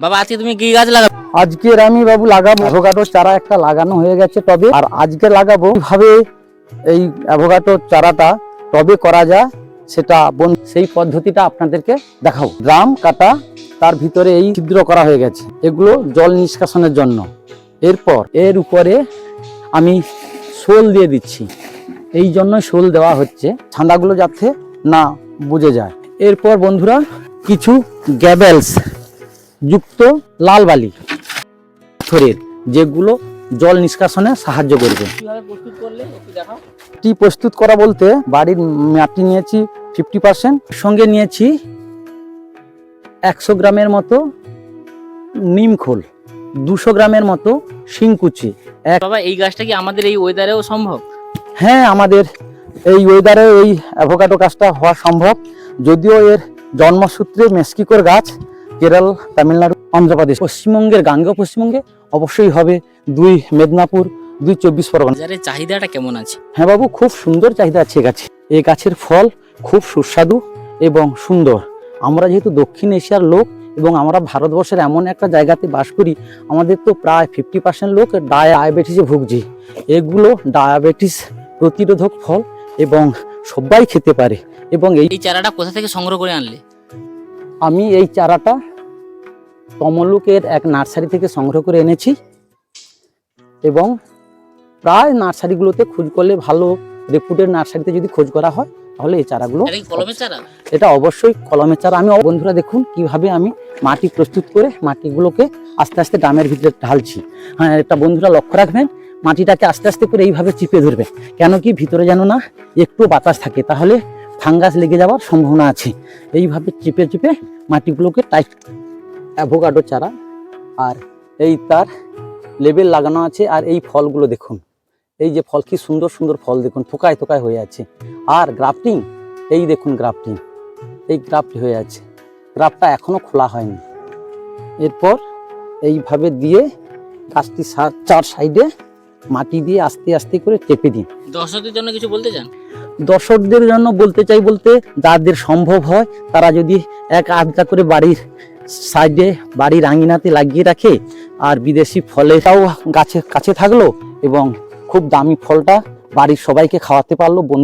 বাবা, আজকে তুমি কি গাছ লাগাবে? আজকের আমি বাবু লাগাবো। অ্যাভোকাডো চারা একটা লাগানো হয়ে গেছে তবে আর আজকে লাগাবো কীভাবে এই অ্যাভোকাডো চারাটা তবে করা যায় সেটা বন- সেই পদ্ধতিটা আপনাদেরকে দেখাবো। ড্রাম কাটা, তার ভিতরে এই ছিদ্র করা হয়ে গেছে। এগুলো জল নিষ্কাশনের জন্য। এরপর এর উপরে আমি শোল দিয়ে দিচ্ছি। এই জন্য শোল দেওয়া হচ্ছে। ছান্দাগুলো যাতে না বুঝে যায়। এরপর বন্ধুরা, কিছু গ্যাবেলস। যুক্ত লাল বালি পাথরের যেগুলো জল নিষ্কাশনে সাহায্য করবে। কীভাবে প্রস্তুত করা বলতে বাড়ির মাটি নিয়েছি ফিফটি পার্সেন্ট সঙ্গে নিয়েছি একশো গ্রামের মতো নিম খোল দুশো গ্রামের মতো শিংকুচি। বাবা এই গাছটা কি আমাদের এই ওয়েদারেও সম্ভব? হ্যাঁ আমাদের এই ওয়েদারে এই অ্যাভোকাডো গাছটা হওয়া সম্ভব। যদিও এর জন্মসূত্রে মেক্সিকোর গাছ কেরল তামিলনাড়ু অন্ধ্রপ্রদেশ। পশ্চিমবঙ্গের গাঙ্গেয় পশ্চিমবঙ্গে অবশ্যই হবে দুই মেদিনীপুর দুই চব্বিশ পরগনা। বাজারের চাহিদাটা কেমন আছে? হ্যাঁ বাবু খুব সুন্দর চাহিদা আছে এ গাছে। এই গাছের ফল খুব সুস্বাদু এবং সুন্দর। আমরা যেহেতু দক্ষিণ এশিয়ার লোক এবং আমরা ভারতবর্ষের এমন একটা জায়গাতে বাস করি আমাদের তো প্রায় ফিফটি পার্সেন্ট লোক ডায়াবেটিসে ভুগছি। এগুলো ডায়াবেটিস প্রতিরোধক ফল এবং সবাই খেতে পারে এবং এই চারাটা কোথা থেকে সংগ্রহ করে আনলে? আমি এই চারাটা তমলুকের এক নার্সারি থেকে সংগ্রহ করে এনেছি এবং প্রায় নার্সারিগুলোতে খোঁজ করলে ভালো রেপুটেড নার্সারিতে যদি খোঁজ করা হয় তাহলে এই চারাগুলো এটা কলমের চারা? এটা অবশ্যই কলমের চারা। আমি বন্ধুরা দেখুন কীভাবে আমি মাটি প্রস্তুত করে মাটিগুলোকে আস্তে আস্তে ডামের ভিতরে ঢালছি। হ্যাঁ এটা বন্ধুরা লক্ষ্য রাখবেন মাটিটাকে আস্তে আস্তে করে এইভাবে চিপে ধরবে। কেন কি ভিতরে যেন না একটু বাতাস থাকে তাহলে ফাঙ্গাস লেগে যাওয়ার সম্ভাবনা আছে। এইভাবে চিপে চিপে মাটিগুলোকে টাইট অ্যাভোকাডো চারা। আর এই তার লেবেল লাগানো আছে আর এই ফলগুলো দেখুন। এই যে ফল কি সুন্দর সুন্দর ফল দেখুন থোকায় থোকায় হয়ে আছে। আর গ্রাফটিং এই দেখুন গ্রাফটিং এই গ্রাফট হয়ে আছে। গ্রাফটা এখনও খোলা হয়নি। এরপর এইভাবে দিয়ে গাছটি চার সাইডে মাটি দিয়ে আস্তে আস্তে করে চেপে দিন। দর্শকদের জন্য কিছু বলতে চান? দর্শকদের জন্য বলতে চাই বলতে যাদের সম্ভব হয় তারা যদি এক আধটা করে বাড়ির সাইডে বাড়ির আঙিনাতে লাগিয়ে রাখে আর বিদেশি ফলেটাও গাছে কাছে থাকল এবং খুব দামি ফলটা বাড়ির সবাইকে খাওয়াতে পারল, বন্ধু